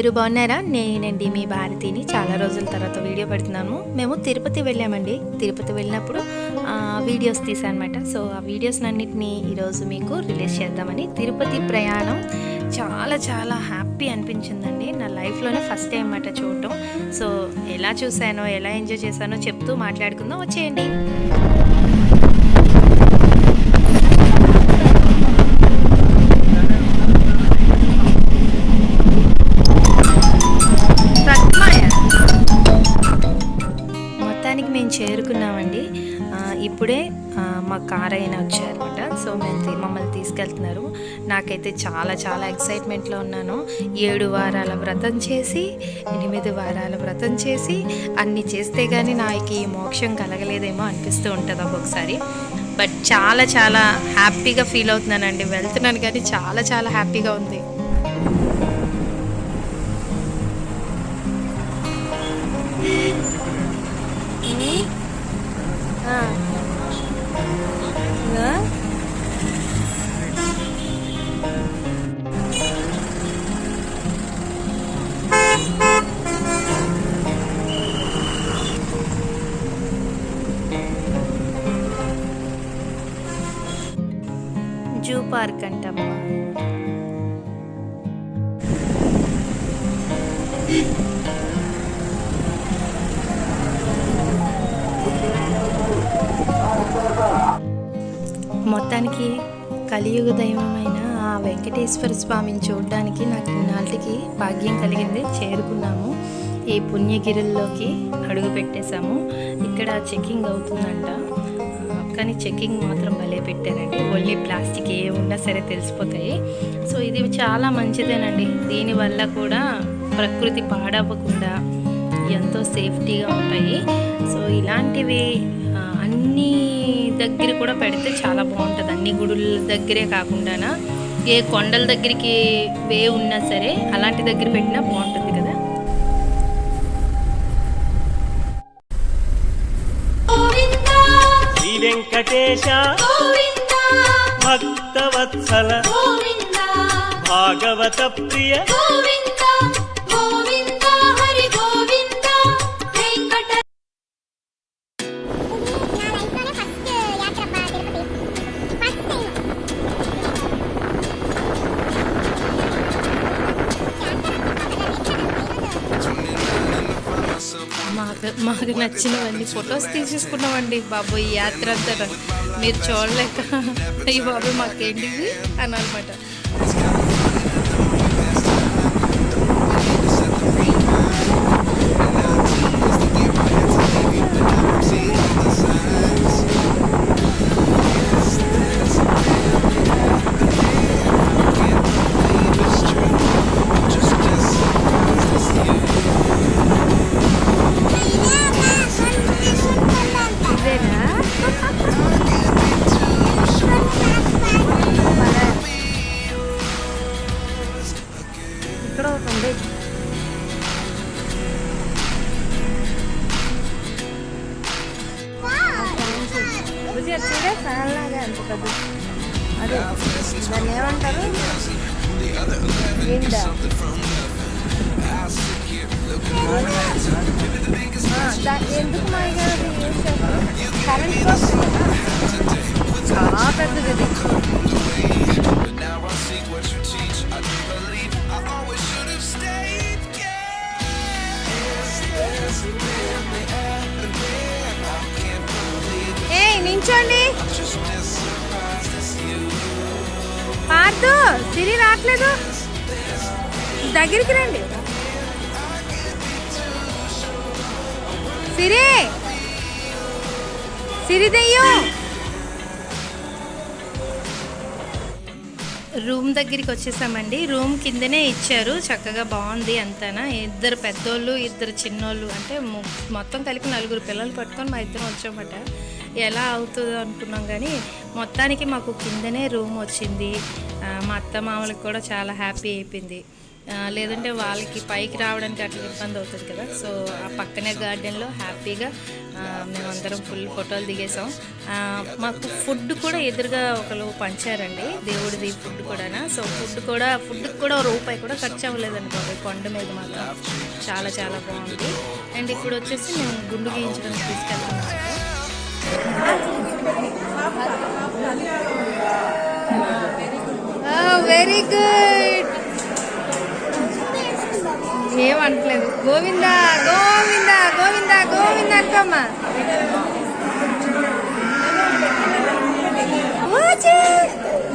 అందరూ బాగున్నారా? నేనండి మీ భారతిని. చాలా రోజుల తర్వాత వీడియో పెడుతున్నాను మేము తిరుపతి వెళ్ళామండి. తిరుపతి వెళ్ళినప్పుడు వీడియోస్ తీసాను సో ఆ వీడియోస్ అన్నిటిని ఈరోజు మీకు రిలీజ్ చేద్దామని తిరుపతి ప్రయాణం చాలా చాలా హ్యాపీ అనిపించిందండి. నా లైఫ్లోనే ఫస్ట్ టైం అన్నమాట చూడటం. సో ఎలా చూసానో ఎలా ఎంజాయ్ చేశానో చెప్తూ మాట్లాడుకుందాం. వచ్చేయండి. మా కార్ అయినా వచ్చారనమాట సో మేము మమ్మల్ని తీసుకెళ్తున్నారు. నాకైతే చాలా చాలా ఎక్సైట్మెంట్లో ఉన్నాను. ఏడు వారాల వ్రతం చేసి ఎనిమిది వారాల వ్రతం చేసి అన్ని చేస్తే కానీ నాకు ఈ మోక్షం కలగలేదేమో అనిపిస్తూ ఉంటుంది ఒక్కొక్కసారి. బట్ చాలా చాలా హ్యాపీగా ఫీల్ అవుతున్నానండి. వెళ్తున్నాను కానీ చాలా చాలా హ్యాపీగా ఉంది. మొత్తానికి కలియుగ దైవమైన ఆ వెంకటేశ్వర స్వామిని చూడడానికి నాకు ఇన్నాళ్ళకి భాగ్యం కలిగింది. చేరుకున్నాము. ఈ పుణ్యగిరుల్లోకి అడుగు పెట్టేశాము. ఇక్కడ చెకింగ్ అవుతుందంట. కానీ చెకింగ్ మాత్రం భలే పెట్టారండి. ఓన్లీ ప్లాస్టిక్ ఏ ఉన్నా సరే తెలిసిపోతాయి. సో ఇది చాలా మంచిదేనండి. దీనివల్ల కూడా ప్రకృతి పాడవ్వకుండా ఎంతో సేఫ్టీగా ఉంటాయి. సో ఇలాంటివి అన్ని దగ్గర కూడా పెడితే చాలా బాగుంటుంది. అన్ని గుడుల దగ్గరే కాకుండా ఏ కొండల దగ్గరికి వే ఉన్నా సరే అలాంటి దగ్గర పెట్టినా బాగుంటుంది. వెంకటేశ. భక్తవత్సల. భాగవత ప్రియ. మాకు నచ్చినవన్నీ ఫొటోస్ తీసేసుకున్నామండి బాబు ఈ యాత్ర అంతా మీరు చూడలేక. ఈ బాబు మాకేంటిది? అని అనమాట ఇక్కడ ఒకటి ఉంది ఫ్యాన్ లాగా పెద్ద అదే దాన్ని ఏమంటారు? ఎందుకు మా కరెంట్ చాలా పెద్దది వద్దు సిరి రావట్లేదు దగ్గరికి రండి. సిరి! సిరి దెయ్యం! రూమ్ దగ్గరికి వచ్చేసామండి. రూమ్ కిందనే ఇచ్చారు. చక్కగా బాగుంది అంతానా. ఇద్దరు పెద్దోళ్ళు ఇద్దరు చిన్నోళ్ళు అంటే మొత్తం కలిపి నలుగురు పిల్లలు పట్టుకొని మా ఇద్దరం వచ్చామట. ఎలా అవుతుందో అనుకున్నాం కానీ మొత్తానికి మాకు కిందనే రూమ్ వచ్చింది. మా అత్త మామలకు కూడా చాలా హ్యాపీ అయిపోయింది. లేదంటే వాళ్ళకి పైకి రావడానికి అట్లా ఇబ్బంది అవుతుంది కదా. సో ఆ పక్కనే గార్డెన్లో హ్యాపీగా మేమందరం ఫుల్ ఫోటోలు దిగేసాం మాకు ఫుడ్ కూడా ఎదురుగా ఒకరు పంచారండి. దేవుడిది ఫుడ్ కూడా సో ఫుడ్ కూడా ఫుడ్కి కూడా ఒక రూపాయి కూడా ఖర్చు అవ్వలేదండి బాబాయ్ కొండ మీద మాత్రం చాలా చాలా బాగుంది. అండ్ ఇప్పుడు వచ్చేసి మేము గుండు గీయించడానికి తీసుకెళ్తున్నాము వెరీ గుడ్ ఏమనట్లేదు గోవింద గోవింద గోవింద గోవింద అనుకోమ్మా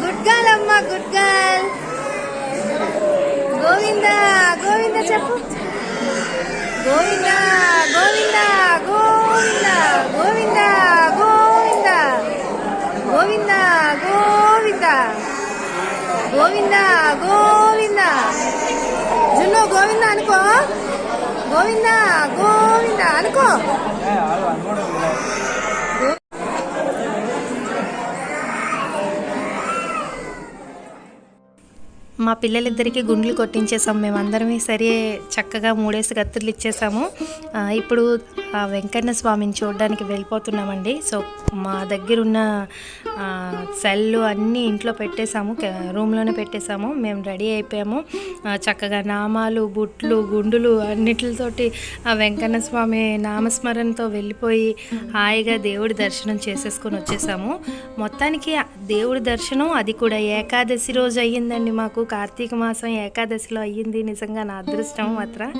గుడ్ గర్ల్ అమ్మా గుడ్ గర్ల్ గోవింద గోవింద చెప్పు. గోవింద గోవింద గోవింద గోవింద. గోవింద గోవింద. జున్ను గోవింద అనుకో. గోవింద గోవింద అనుకో. మా పిల్లలిద్దరికీ గుండ్లు కొట్టించేసాం మేమందరమే సరే చక్కగా మూడేసి కత్తులు ఇచ్చేసాము ఇప్పుడు వెంకన్న స్వామిని చూడడానికి వెళ్ళిపోతున్నామండి. సో మా దగ్గర ఉన్న సెల్లు అన్నీ ఇంట్లో పెట్టేశాము. రూమ్లోనే పెట్టేశాము. మేము రెడీ అయిపోయాము. చక్కగా నామాలు బుట్లు గుండులు అన్నిటితోటి ఆ వెంకన్న స్వామి నామస్మరణతో వెళ్ళిపోయి హాయిగా దేవుడి దర్శనం చేసేసుకొని వచ్చేసాము. మొత్తానికి దేవుడి దర్శనం అది కూడా ఏకాదశి రోజు అయ్యిందండి మాకు. కార్తీక మాసం ఏకాదశిలో అయ్యింది నిజంగా నా అదృష్టం మాత్రం.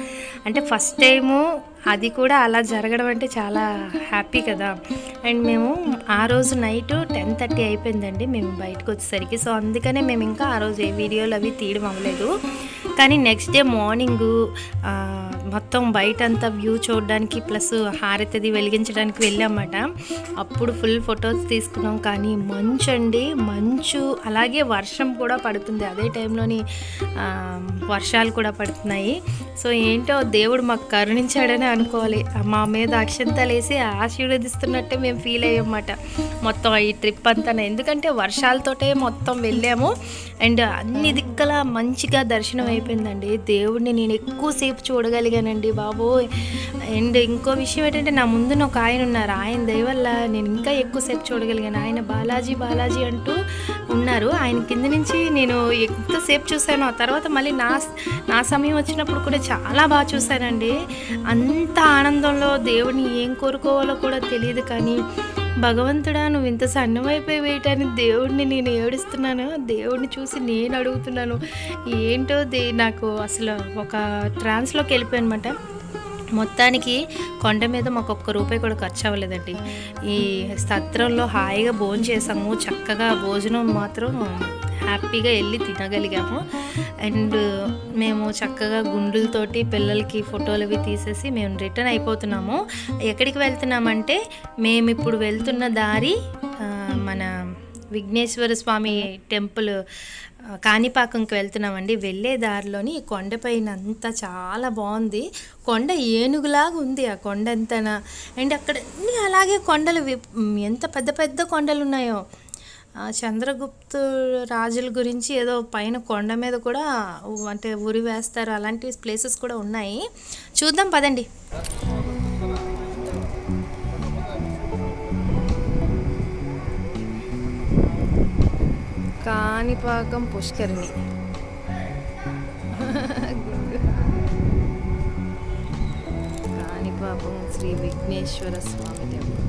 అంటే ఫస్ట్ టైము అది కూడా అలా జరగడం అంటే చాలా హ్యాపీ కదా. అండ్ మేము ఆ రోజు నైట్ టెన్ థర్టీ అయిపోయిందండి. మేము బయటకు వచ్చేసరికి. సో అందుకనే మేము ఇంకా ఆ రోజు ఏ వీడియోలు అవి తీయడం అవ్వలేదు. కానీ నెక్స్ట్ డే మార్నింగ్ మొత్తం బయట అంతా వ్యూ చూడడానికి ప్లస్ హారతిది వెలిగించడానికి వెళ్ళామట. అప్పుడు ఫుల్ ఫొటోస్ తీసుకున్నాం కానీ మంచు అండి మంచు. అలాగే వర్షం కూడా పడుతుంది. అదే టైంలోని వర్షాలు కూడా పడుతున్నాయి. సో ఏంటో దేవుడు మాకు కరుణించాడని అనుకోవాలి. మా మీద అక్షంతలేసి ఆశీర్వదిస్తున్నట్టే మేము ఫీల్ అయ్యామన్నమాట మొత్తం ఈ ట్రిప్ అంతా ఎందుకంటే వర్షాలతోటే మొత్తం వెళ్ళాము. అండ్ అన్ని దిక్కల మంచిగా దర్శనం అయిపోయిందండి దేవుడిని నేను ఎక్కువసేపు చూడగలిగానండి బాబు అండ్ ఇంకో విషయం ఏంటంటే నా ముందున ఒక ఆయన ఉన్నారు. ఆయన దయవల్ల నేను ఇంకా ఎక్కువసేపు చూడగలిగాను. ఆయన బాలాజీ బాలాజీ అంటూ ఉన్నారు. ఆయన కింద నుంచి నేను ఎంతసేపు చూశాను ఆ తర్వాత మళ్ళీ నా నా సమయం వచ్చినప్పుడు కూడా చాలా బాగా చూశానండి. అంత ఆనందంలో దేవుడిని ఏం కోరుకోవాలో కూడా తెలియదు కానీ భగవంతుడా నువ్వు ఇంత సన్నమైపోయి వేయటాన్ని దేవుడిని నేను ఏడుస్తున్నాను. దేవుడిని చూసి నేను అడుగుతున్నాను ఏంటో దే నాకు అసలు ఒక ట్రాన్స్లోకి వెళ్ళిపోయాను అనమాట మొత్తానికి కొండ మీద మాకు ఒక్క రూపాయి కూడా ఖర్చు అవ్వలేదండి. ఈ సత్రంలో హాయిగా భోజనం చేసాము చక్కగా భోజనం మాత్రం హ్యాపీగా వెళ్ళి తినగలిగాము. అండ్ మేము చక్కగా గుండులతోటి పిల్లలకి ఫోటోలు అవి తీసేసి మేము రిటర్న్ అయిపోతున్నాము. ఎక్కడికి వెళ్తున్నామంటే మేము ఇప్పుడు వెళ్తున్న దారి మన విఘ్నేశ్వర స్వామి టెంపుల్ కాణిపాకంకి వెళ్తున్నామండి. వెళ్ళే దారిలోని కొండపైన అంతా చాలా బాగుంది. కొండ ఏనుగులాగా ఉంది ఆ కొండ అంతనా అండ్ అక్కడ అన్నీ అలాగే కొండలు ఎంత పెద్ద పెద్ద కొండలు ఉన్నాయో. చంద్రగుప్తు రాజుల గురించి ఏదో పైన కొండ మీద కూడా అంటే ఉరి వేస్తారు. అలాంటి ప్లేసెస్ కూడా ఉన్నాయి. చూద్దాం పదండి. కాణిపాకం పుష్కరిణి. కాణిపాకం శ్రీ విఘ్నేశ్వర స్వామి దేవుడు.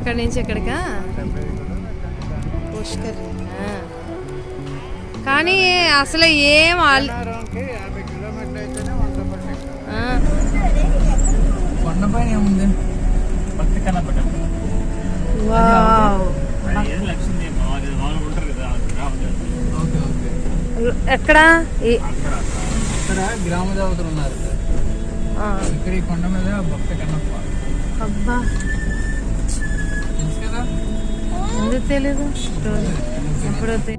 అక్కడి నుంచి ఎక్కడికా? పుష్కర్. కానీ అసలు ఏం కొండపైన ఏముంది? భక్తి ఎక్కడ? ఇక్కడ గ్రామ దేవతలు ఉన్నారు. ఇక్కడ ఈ కొండ మీద భక్త కన్నప్ప అబ్బా. ఎందుకు తెలీదు? ఎప్పుడో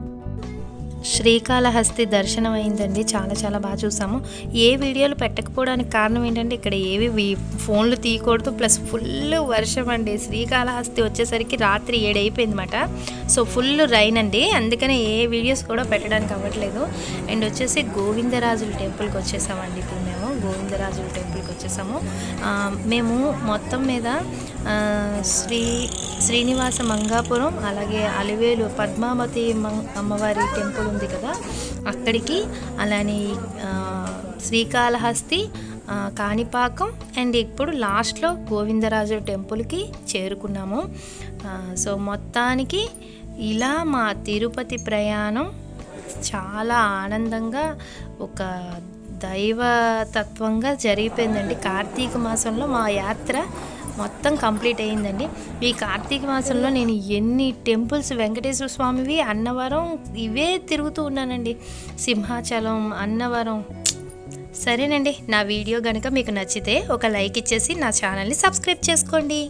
శ్రీకాళహస్తి దర్శనం అయిందండి. చాలా చాలా బాగా చూసాము. ఏ వీడియోలు పెట్టకపోవడానికి కారణం ఏంటంటే ఇక్కడ ఏవి ఫోన్లు తీయకూడదు. ప్లస్ ఫుల్ వర్షం అండి. శ్రీకాళహస్తి వచ్చేసరికి రాత్రి ఏడైపోయింది అనమాట సో ఫుల్ రైన్ అండి. అందుకనే ఏ వీడియోస్ కూడా పెట్టడానికి అవ్వట్లేదు. అండ్ వచ్చేసి గోవిందరాజుల టెంపుల్కి వచ్చేసామండి. ఇప్పుడు గోవిందరాజు గోవిందరాజుల టెంపుల్కి వచ్చేసాము. మేము మొత్తం మీద శ్రీ శ్రీనివాస మంగాపురం అలాగే అలివేలు పద్మావతి మం- అమ్మవారి టెంపుల్ ఉంది కదా అక్కడికి అలానే శ్రీకాళహస్తి కాణిపాకం అండ్ ఇప్పుడు లాస్ట్లో గోవిందరాజు టెంపుల్కి చేరుకున్నాము. సో మొత్తానికి ఇలా మా తిరుపతి ప్రయాణం చాలా ఆనందంగా ఒక దైవతత్వంగా జరిగిపోయిందండి. కార్తీక మాసంలో మా యాత్ర మొత్తం కంప్లీట్ అయ్యిందండి. ఈ కార్తీక మాసంలో నేను ఎన్ని టెంపుల్స్ వెంకటేశ్వర స్వామివి అన్నవరం ఇవే తిరుగుతూ ఉన్నానండి. సింహాచలం అన్నవరం. సరేనండి నా వీడియో కనుక మీకు నచ్చితే ఒక లైక్ ఇచ్చేసి నా ఛానల్ని సబ్స్క్రైబ్ చేసుకోండి.